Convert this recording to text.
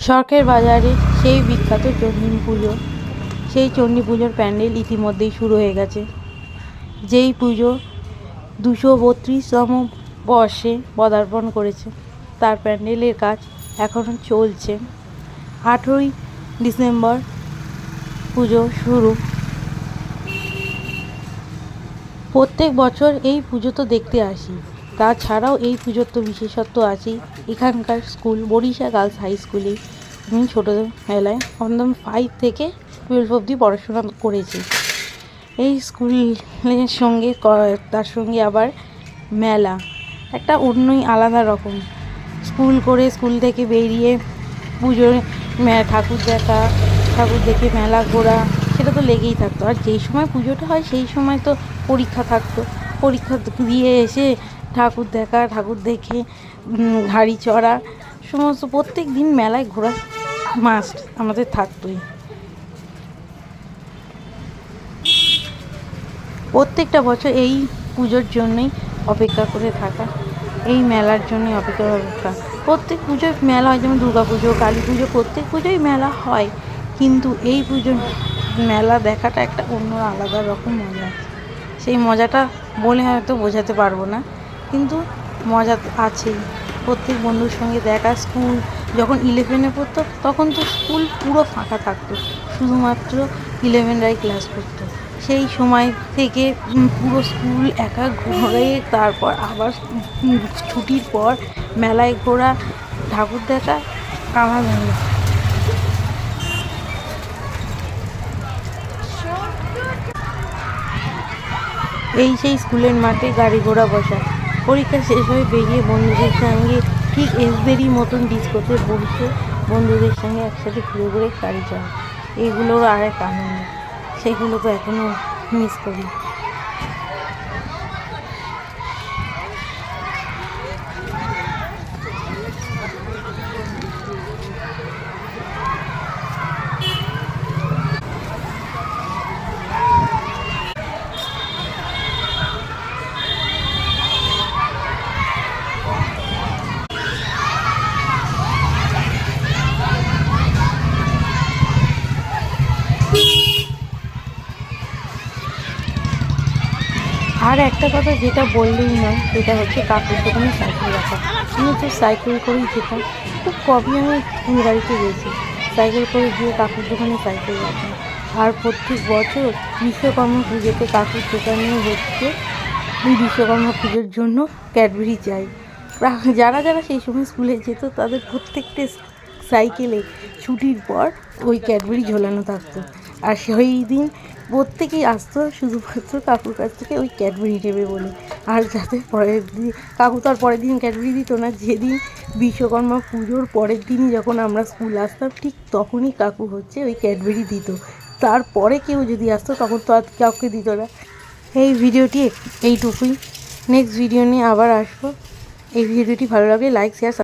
শখের বাজারে সেই বিখ্যাত চণ্ডী পুজো। সেই চণ্ডী পুজোর প্যান্ডেল ইতিমধ্যেই শুরু হয়ে গেছে। যেই পুজো দুশো বত্রিশতম বর্ষে পদার্পণ করেছে, তার প্যান্ডেলের কাজ এখনও চলছে। আঠেরোই ডিসেম্বর পুজো শুরু। প্রত্যেক বছর এই পুজো তো দেখতে আসি। তাছাড়াও এই পুজোর তো বিশেষত্ব আছেই। এখানকার স্কুল, বরিশা গার্লস হাই স্কুলে আমি ছোটোবেলায় একদম ফাইভ থেকে টুয়েলভ অবধি পড়াশোনা করেছি। এই স্কুলের সঙ্গে তার সঙ্গে আবার মেলা। একটা অন্যই আলাদা রকম। স্কুল করে স্কুল থেকে বেরিয়ে পুজোর ঠাকুর দেখা, ঠাকুর দেখে মেলা ঘোরা, সেটা তো লেগেই থাকতো। আর যেই সময় পুজোটা হয়, সেই সময় তো পরীক্ষা থাকতো। পরীক্ষা দিয়ে এসে ঠাকুর দেখা, ঠাকুর দেখে ঘাড়ি চড়া, সমস্ত প্রত্যেক দিন মেলায় ঘোরা মাস্ট আমাদের থাকতোই। প্রত্যেকটা বছর এই পুজোর জন্যই অপেক্ষা করে থাকা, এই মেলার জন্যই অপেক্ষা থাকা। প্রত্যেক পুজোয় মেলা হয়, যেমন দুর্গা পুজো, কালী পুজো, প্রত্যেক পুজোয় মেলা হয়, কিন্তু এই পুজোর মেলা দেখাটা একটা অন্য আলাদা রকম মজা। সেই মজাটা বলে হয়তো বোঝাতে পারব না। কিন্তু মজা আছেই। প্রত্যেক বন্ধুর সঙ্গে দেখা স্কুল যখন ইলেভেনে পড়তো, তখন তো স্কুল পুরো ফাঁকা থাকতো। শুধুমাত্র ইলেভেনরাই ক্লাস করতো। সেই সময় থেকে পুরো স্কুল একা ঘুরে, তারপর আবার ছুটির পর মেলায় ঘোরা, ঠাকুর দেখা আমার ভালো এই সেই স্কুলের মাঠে গাড়ি ঘোড়া বসা। পরীক্ষা শেষ হয়ে বেরিয়ে বন্ধুদের সঙ্গে ঠিক এসবেরই মতন ডিস্কোতে বসে বন্ধুদের সঙ্গে একসাথে ঘুরে ঘুরে গাড়ি যাওয়া এগুলোর আর এক আনন্দ। সেগুলোকে এখনও মিস করি আর একটা কথা যেটা বললেই নয়, সেটা হচ্ছে কাকুর দোকানে সাইকেল রাখা। আমি তো সাইকেল করেই যেতাম, খুব কমই আমি গাড়িতে গেছি। সাইকেল করে গিয়ে কাকুর দোকানে সাইকেল রাখা আর প্রত্যেক বছর বিশ্বকর্মা পুজোতে কাকুর দোকানে হচ্ছে বিশ্বকর্মা পুজোর জন্য ক্যাডবেরি যাই যারা যারা সেই সময় স্কুলে যেত, তাদের প্রত্যেকটা সাইকেলে ছুটির পর ওই ক্যাডবেরি ঝোলানো থাকতো। আর সেই দিন প্রত্যেকেই আসতো, শুধুমাত্র কাকুর কাছ থেকে ওই ক্যাডবেরি নেবে বলে। আর যাতে পরের দিন, কাকু তো আর পরের দিন ক্যাডবেরি দিত না, যেদিন বিশ্বকর্মা পুজোর পরের দিনই যখন আমরা স্কুল আসতাম, ঠিক তখনই কাকু হচ্ছে ওই ক্যাডবেরি দিত। তারপরে কেউ যদি আসতো, তখন তো আর কাউকে দিত না। এই ভিডিওটি এইটুকুই। নেক্সট ভিডিও নিয়ে আবার আসব। এই ভিডিওটি ভালো লাগলে লাইক শেয়ার